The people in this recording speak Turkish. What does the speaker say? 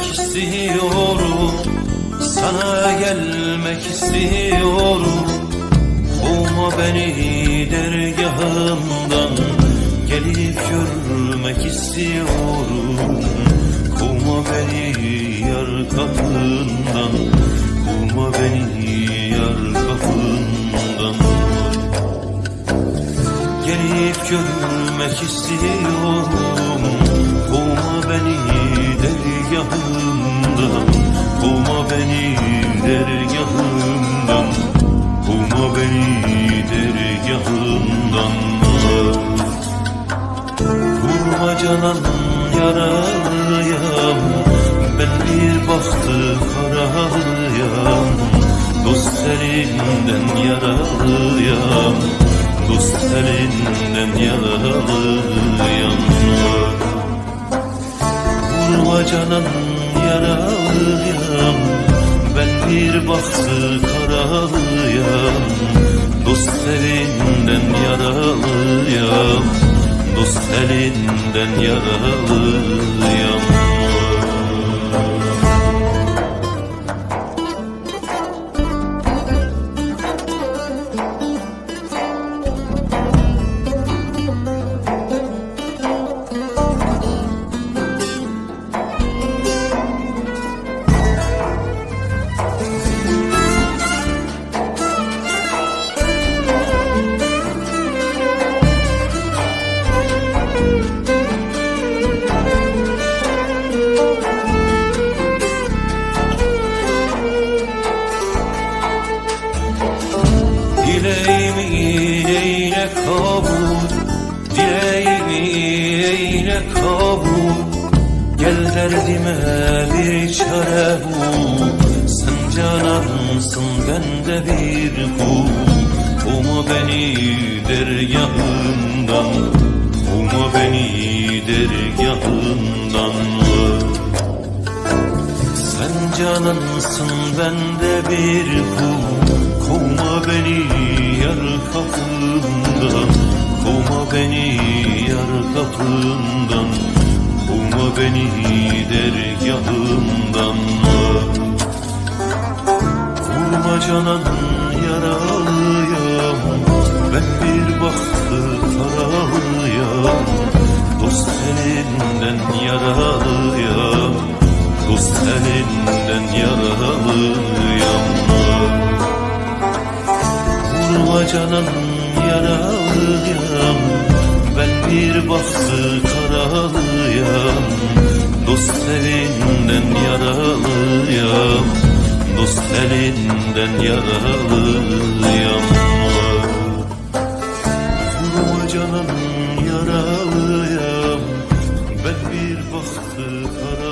gelmek istiyorum. Sana gelmek istiyorum. Kovma beni dergahından Gelip görmek istiyorum. Kovma beni yar kapından. Kovma beni yar kapından. Gelip görmek istiyorum. Kovma beni dergahından Kovma beni dergahından Kovma beni dergahından Vurma canan yaralıyam Ben bir baktı karalıyam Dost elinden yaralıyam Dost elinden yaralıyam Vurma canan yaralıyam. Ben bir baktı karalıyam. Dost elinden yaralıyam. Dost elinden yaralıyam Dileğimi eyle kabul Dileğimi eyle kabul. Gel derdime bir çare bul. Sen canansın ben de bir kul. Kovma beni dergahından Kovma beni dergahından sen canımsın ben de bir kul kapından Kovma beni yar kapından Kovma beni dergahından. Vurma canan yaralıyam Ben bir baktı karalıyam Dost elinden yaralıyam Dost elinden yaralıyam. Vurma canan yaralıyam Ben bir baktı karalıyam. Dost elinden yaralıyam Dost elinden yaralıyam. Vurma canan yaralıyam Ben bir baktı karalıyam